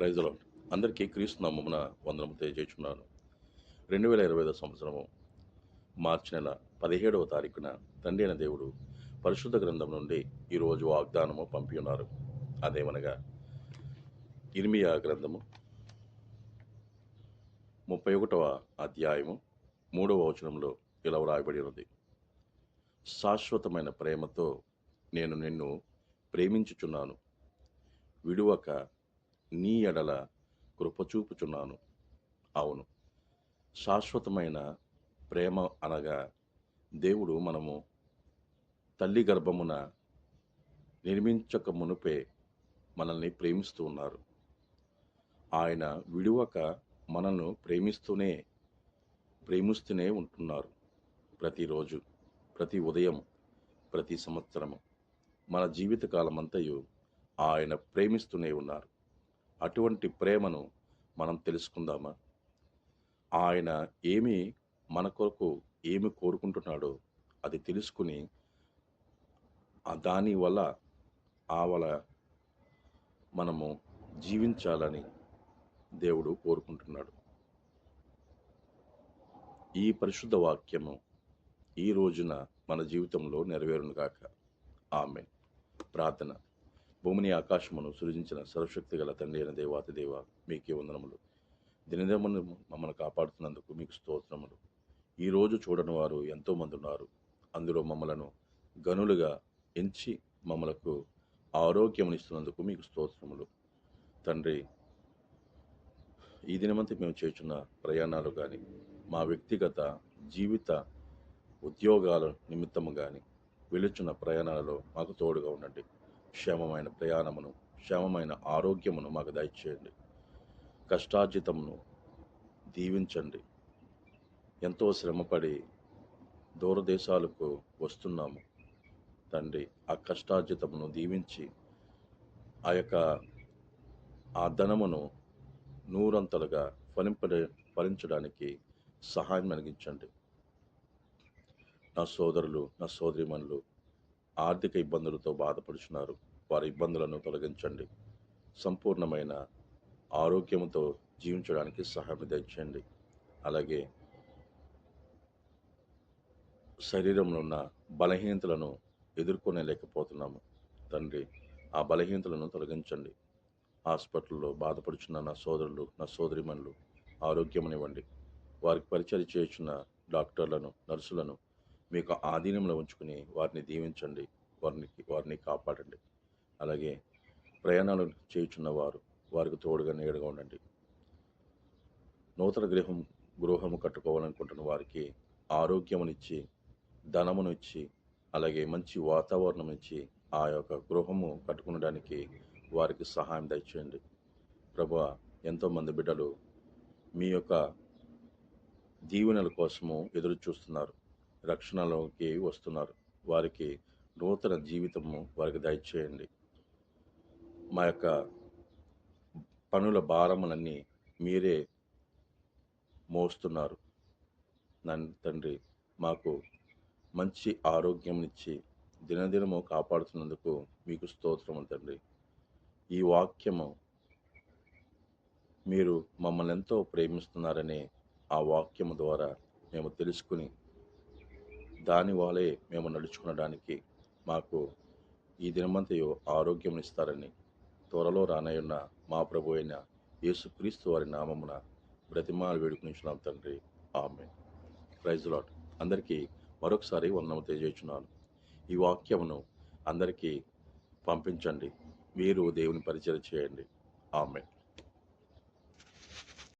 ప్రైజ్లో అందరికీ క్రీస్తు నమ్మమున వందనము తెలియజేస్తున్నాను రెండు వేల ఇరవై ఐదో సంవత్సరము మార్చి నెల పదిహేడవ తారీఖున తండ్రి అయిన దేవుడు పరిశుద్ధ గ్రంథం నుండి ఈరోజు వాగ్దానము పంపి ఉన్నారు. అదేమనగా ఇర్మియా గ్రంథము ముప్పై ఒకటవ అధ్యాయము మూడవ వచనంలో ఇలా వ్రాయబడి ఉన్నది శాశ్వతమైన ప్రేమతో నేను నిన్ను ప్రేమించుచున్నాను. విడువక నీ ఎడల కృపచూపుచున్నాను అవును. శాశ్వతమైన ప్రేమ అనగా దేవుడు మనము తల్లి గర్భమున నిర్మించక మునుపే మనల్ని ప్రేమిస్తూ ఉన్నారు. ఆయన విడువక మనల్ని ప్రేమిస్తూనే ప్రేమిస్తూనే ఉంటున్నారు. ప్రతిరోజు ప్రతి ఉదయం ప్రతి సంవత్సరము మన జీవితకాలమంతయు ఆయన ప్రేమిస్తూనే ఉన్నారు. అటువంటి ప్రేమను మనం తెలుసుకుందామా? ఆయన ఏమి మన కొరకు ఏమి కోరుకుంటున్నాడో అది తెలుసుకుని దానివల్ల దాని వల్ల ఆ వల్ల మనము జీవించాలని దేవుడు కోరుకుంటున్నాడు. ఈ పరిశుద్ధ వాక్యము ఈ రోజున మన జీవితంలో నెరవేరును గాక. ఆమె ప్రార్థన. భూమిని ఆకాశమును సృజించిన సర్వశక్తి గల తండ్రి అయిన దేవాతి దేవ మీకే వందనములు. దినదేమను మమ్మల్ని కాపాడుతున్నందుకు మీకు స్తోత్రములు. ఈ రోజు చూడని వారు ఎంతోమంది ఉన్నారు. అందులో మమ్మలను గనులుగా ఎంచి మమ్మలకు ఆరోగ్యమునిస్తున్నందుకు మీకు స్తోత్రములు. తండ్రి ఈ దినమంతా మేము చేస్తున్న ప్రయాణాలు కానీ మా వ్యక్తిగత జీవిత ఉద్యోగాల నిమిత్తము కానీ వెలుచున్న ప్రయాణాలలో మాకు తోడుగా ఉండండి. క్షేమమైన ప్రయాణమును క్షేమమైన ఆరోగ్యమును మాకు దయచేయండి. కష్టార్జితమును దీవించండి. ఎంతో శ్రమపడి దూరదేశాలకు వస్తున్నాము. తండ్రి ఆ కష్టార్జితమును దీవించి ఆ యొక్క ఆ ధనమును నూరంతలుగా ఫలింప ఫలించడానికి సహాయం కలిగించండి. నా సోదరులు నా సోదరిమణులు ఆర్థిక ఇబ్బందులతో బాధపడుచున్నారు. వారి ఇబ్బందులను తొలగించండి. సంపూర్ణమైన ఆరోగ్యంతో జీవించడానికి సహాయం తెచ్చండి అలాగే శరీరంలో ఉన్న బలహీనతలను ఎదుర్కొనలేకపోతున్నాము. తండ్రి ఆ బలహీనతలను తొలగించండి. హాస్పిటల్లో బాధపడుచున్న నా సోదరులు నా సోదరిమణులు ఆరోగ్యమనివ్వండి. వారికి పరిచయం చేస్తున్న డాక్టర్లను నర్సులను మీకు ఆధీనంలో ఉంచుకుని వారిని దీవించండి వారిని వారిని కాపాడండి. అలాగే ప్రయాణాలు చేయుచున్న వారు వారికి తోడుగా నీడగా ఉండండి. నూతన గృహం గృహము కట్టుకోవాలనుకుంటున్న వారికి ఆరోగ్యమునిచ్చి ధనమును ఇచ్చి అలాగే మంచి వాతావరణం ఇచ్చి ఆ యొక్క గృహము కట్టుకునడానికి వారికి సహాయం దయచేయండి. ప్రభు ఎంతోమంది బిడ్డలు మీ యొక్క దీవెనల కోసము ఎదురు చూస్తున్నారు రక్షణలోకి వస్తున్నారు. వారికి నూతన జీవితము వారికి దయచేయండి. మా యొక్క పనుల భారములన్నీ మీరే మోస్తున్నారు. నన్ను తండ్రి మాకు మంచి ఆరోగ్యం ఇచ్చి దినదినము కాపాడుతున్నందుకు మీకు స్తోత్రము తండ్రి. ఈ వాక్యము మీరు మమ్మల్ని ఎంతో ప్రేమిస్తున్నారనే ఆ వాక్యము ద్వారా మేము తెలుసుకుని దాని వలే మేము నడుచుకునడానికి మాకు ఈ దినమంతయు ఆరోగ్యం ఇస్తారని త్వరలో రానయ్యున్న మా ప్రభు అయిన యేసుక్రీస్తు వారి నామమున బ్రతిమాలు వేడుకునిచున్నాం తండ్రి. ఆమె ప్రైజ్ లాట్ అందరికీ మరొకసారి వందనము తెలియజేస్తున్నాను ఈ వాక్యమును అందరికీ పంపించండి. మీరు దేవుని పరిచయం చేయండి. ఆమె